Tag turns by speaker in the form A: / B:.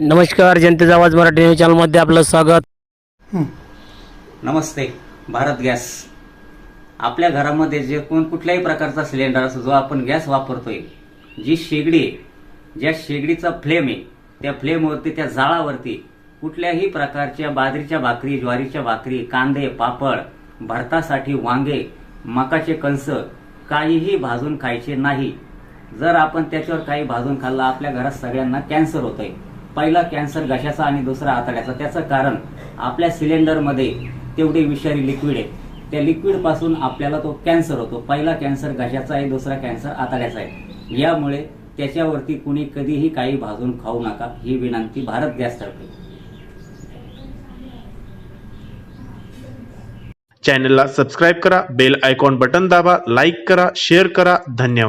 A: नमस्कार जनतेचा आवाज मराठी न्यूज चॅनलमध्ये आपलं स्वागत.
B: नमस्ते भारत गॅस. आपल्या घरामध्ये जे कोण कुठल्याही प्रकारचा सिलेंडर असो जो आपण गॅस वापरतोय जी शेगडी आहे ज्या शेगडीचा फ्लेम आहे त्या फ्लेमवरती त्या जाळावरती कुठल्याही प्रकारच्या बाजरीच्या भाकरी ज्वारीच्या भाकरी कांदे पापड भरतासाठी वांगे मकाचे कंस काहीही भाजून खायचे नाही. जर आपण त्याच्यावर काही भाजून खाल्लं आपल्या घरात सगळ्यांना कॅन्सर होतोय. पहिला कॅन्सर घशाचा आणि दुसरा आतड्याचा. त्याचं कारण आपल्या सिलेंडरमध्ये तेवढे विषारी लिक्विड आहे त्या लिक्विडपासून आपल्याला तो कॅन्सर होतो. पहिला कॅन्सर घशाचा आहे दुसरा कॅन्सर आतड्याचा आहे. यामुळे त्याच्यावरती कुणी कधीही काही भाजून खाऊ नका ही विनंती भारत गॅस तर्फे.
C: चॅनलला सबस्क्राईब करा बेल आयकॉन बटन दाबा लाईक करा शेअर करा. धन्यवाद.